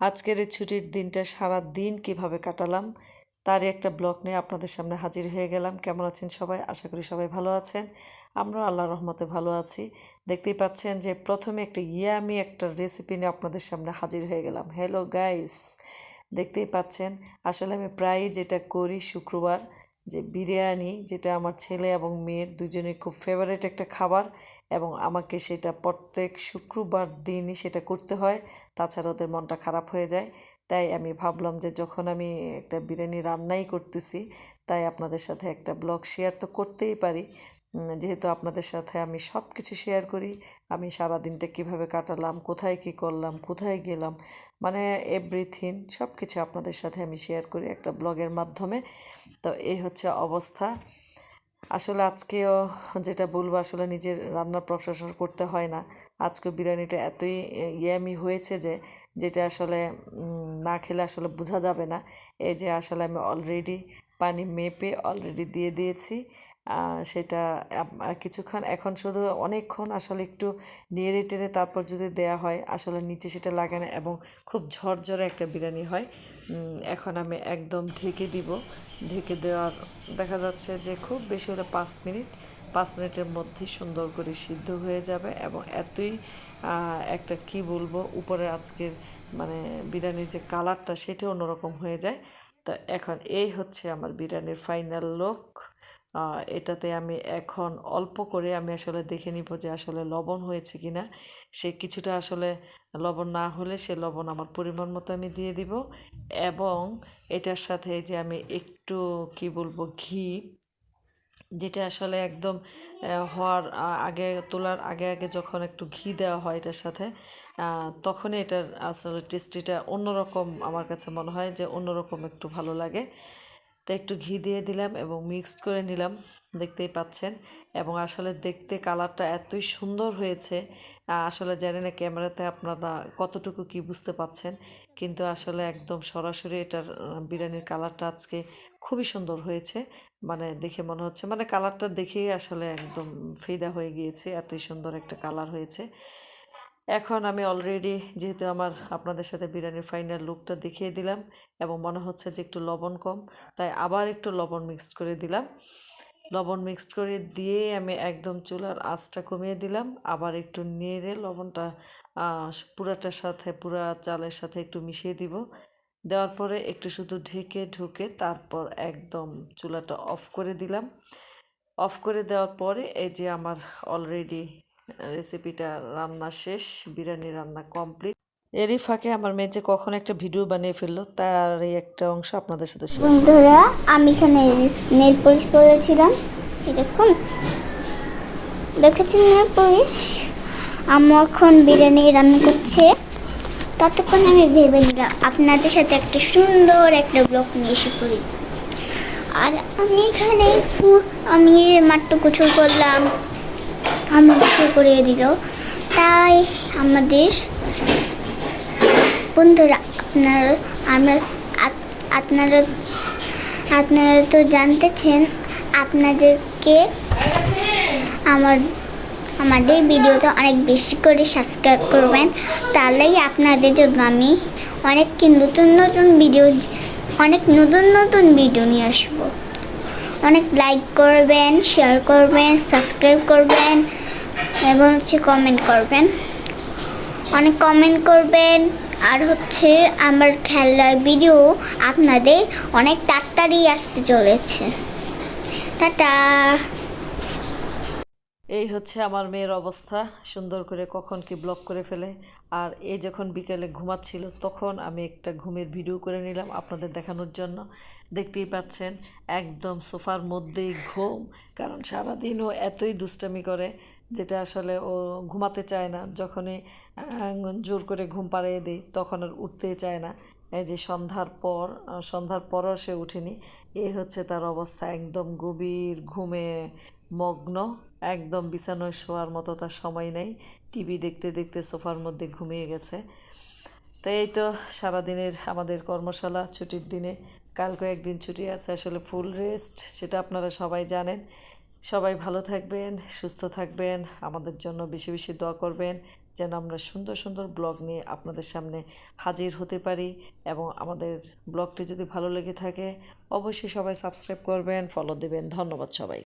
আজকের এই ছুটির দিনটা সারা দিন কীভাবে কাটালাম, তারই একটা ব্লগ নিয়ে আপনাদের সামনে হাজির হয়ে গেলাম। কেমন আছেন সবাই? আশা করি সবাই ভালো আছেন। আমরাও আল্লাহ রহমতে ভালো আছি। দেখতেই পাচ্ছেন যে প্রথমে একটা ইয়ামি একটা রেসিপি নিয়ে আপনাদের সামনে হাজির হয়ে গেলাম। হ্যালো গাইস দেখতেই পাচ্ছেন। আসলে আমি প্রায়ই যেটা করি শুক্রবার যে বিরিয়ানি, যেটা আমার ছেলে এবং মেয়ের দুজনের খুব ফেভারিট একটা খাবার এবং আমাকে সেটা প্রত্যেক শুক্রবার দিনই সেটা করতে হয়, তাছাড়া ওদের মনটা খারাপ হয়ে যায়। তাই আমি ভাবলাম যে যখন আমি একটা বিরিয়ানি রান্নাই করতেছি, তাই আপনাদের সাথে একটা ব্লগ শেয়ার তো করতেই পারি। যেহেতু আপনাদের সাথে আমি সব কিছু শেয়ার করি, আমি সারা দিনটা কীভাবে কাটালাম, কোথায় কী করলাম, কোথায় গেলাম মানে এভরিথিং সব কিছু আপনাদের সাথে আমি শেয়ার করি একটা ব্লগের মাধ্যমে। তো এই হচ্ছে অবস্থা। আসলে আজকেও যেটা বলব, আসলে নিজের রান্নার প্রশাসন করতে হয় না। আজকে বিরিয়ানিটা এতই ইয়ামি হয়েছে যে, যেটা আসলে না খেলে আসলে বোঝা যাবে না। এই যে আসলে আমি অলরেডি পানি মেপে অলরেডি দিয়ে দিয়েছি। সেটা কিছুক্ষণ, এখন শুধু অনেকক্ষণ আসলে একটু নেড়ে টেড়ে তারপর যদি দেয়া হয়, আসলে নিচে সেটা লাগে না এবং খুব ঝরঝরে একটা বিরিয়ানি হয়। এখন আমি একদম ঢেকে দিব। ঢেকে দেওয়ার, দেখা যাচ্ছে যে খুব বেশি হলে পাঁচ মিনিট, পাঁচ মিনিটের মধ্যে সুন্দর করে সিদ্ধ হয়ে যাবে এবং এতই একটা কি বলব, উপরে আজকের মানে বিরিয়ানির যে কালারটা সেটা অন্যরকম হয়ে যায়। তা এখন এই হচ্ছে আমার বিরিয়ানির ফাইনাল লুক এটাতে আমি এখন অল্প করে আমি আসলে দেখে নিব যে আসলে লবণ হয়েছে কি না সে কিছুটা আসলে লবণ না হলে সে লবণ আমার পরিমাণ মতো আমি দিয়ে দিব। এবং এটার সাথে যে আমি একটু, কি বলব, ঘি যেটা আসলে একদম হওয়ার আগে, তোলার আগে আগে যখন একটু ঘি দেওয়া হয় এটার সাথে তখনই এটার আসলে টেস্টিটা অন্যরকম আমার কাছে মনে হয় যে অন্যরকম একটু ভালো লাগে। তো একটু ঘি দিয়ে দিলাম এবং মিক্সড করে নিলাম, দেখতেই পাচ্ছেন। এবং আসলে দেখতে কালারটা এতই সুন্দর হয়েছে আসলে জানি না ক্যামেরাতে আপনারা কতটুকু কি বুঝতে পাচ্ছেন, কিন্তু আসলে একদম সরাসরি এটার বিরিয়ানির কালারটা আজকে খুবই সুন্দর হয়েছে। মানে দেখে মনে হচ্ছে মানে কালারটা দেখেই আসলে একদম ফিদা হয়ে গিয়েছে, এতই সুন্দর একটা কালার হয়েছে। এখন আমি অলরেডি যেহেতু আমার আপনাদের সাথে বিরিয়ানির ফাইনাল লুকটা দেখিয়ে দিলাম এবং মনে হচ্ছে যে একটু লবণ কম, তাই আবার একটু লবণ মিক্সড করে দিলাম। লবণ মিক্সড করে দিয়ে আমি একদম চুলার আঁচটা কমিয়ে দিলাম, আবার একটু নেড়ে লবণটা পুরাটার সাথে, পুরা চালের সাথে একটু মিশিয়ে দিব। দেওয়ার পরে একটু শুধু ঢেকে ঢুকে তারপর একদম চুলাটা অফ করে দিলাম। অফ করে দেওয়ার পরে এই যে আমার অলরেডি রেসিপিটা রান্না শেষ, বিরিয়ানি রান্না কমপ্লিট। এরই ফাঁকে আমার মেয়ে যে কখন একটা ভিডিও বানিয়ে ফেলল তার এই একটা অংশ আপনাদের সাথে বন্ধুরা, আমি এখানে নেল পলিশ করেছিলাম দেখুন। দেখেছেন নেল পলিশ? আম্মু এখন বিরিয়ানি রান্না করছে। ততক্ষণ আমি ভেবে নিলাম, আপনাদের সাথে একটা সুন্দর একটা ব্লগ নিয়ে এসে করি আর আমি এখানে আমি মাত্র গোছল করলাম আমি গোছল করে দিল। তাই আমাদের বন্ধুরা, আপনারা, আমরা আপনারা আপনারা তো জানতেছেন, আপনাদেরকে আমার, আমাদের ভিডিওটা অনেক বেশি করে সাবস্ক্রাইব করবেন। তাহলেই আপনাদের জন্য আমি অনেক নতুন নতুন ভিডিও অনেক নতুন নতুন ভিডিও নিয়ে আসব। অনেক লাইক করবেন শেয়ার করবেন সাবস্ক্রাইব করবেন এবং হচ্ছে কমেন্ট করবেন। অনেক কমেন্ট করবেন। আর হচ্ছে আমার খেলার ভিডিও আপনাদের অনেক তাড়াতাড়ি আসতে চলেছে। টাটা! এই হচ্ছে আমার মেয়ের অবস্থা। সুন্দর করে কখন কি ব্লক করে ফেলে। আর এই যখন বিকেলে ঘুমাচ্ছিল, তখন আমি একটা ঘুমের ভিডিও করে নিলাম আপনাদের দেখানোর জন্য। দেখতেই পাচ্ছেন, একদম সোফার মধ্যেই ঘুম, কারণ সারাদিন ও এতই দুষ্টামি করে যেটা আসলে ও ঘুমাতে চায় না। যখনই জোর করে ঘুম পাড়িয়ে দিই, তখন আর উঠতেই চায় না। এই যে সন্ধ্যার পর, সন্ধ্যার পরও সে উঠেনি। এই হচ্ছে তার অবস্থা, একদম গভীর ঘুমে মগ্ন, একদম বিছানায় শোয়ার মতো তার সময় নেই। টিভি দেখতে দেখতে সোফার মধ্যে ঘুমিয়ে গেছে। তো এই তো সারাদিনের আমাদের কর্মশালা, ছুটির দিনে। কাল কয়েকদিন ছুটি আছে, আসলে ফুল রেস্ট, সেটা আপনারা সবাই জানেন। সবাই ভালো থাকবেন, সুস্থ থাকবেন, আমাদের জন্য বেশি বেশি দোয়া করবেন, যেন আমরা সুন্দর সুন্দর ব্লগ নিয়ে আপনাদের সামনে হাজির হতে পারি এবং আমাদের ব্লগটি যদি ভালো লেগে থাকে, অবশ্যই সবাই সাবস্ক্রাইব করবেন ফলো দেবেন। ধন্যবাদ সবাই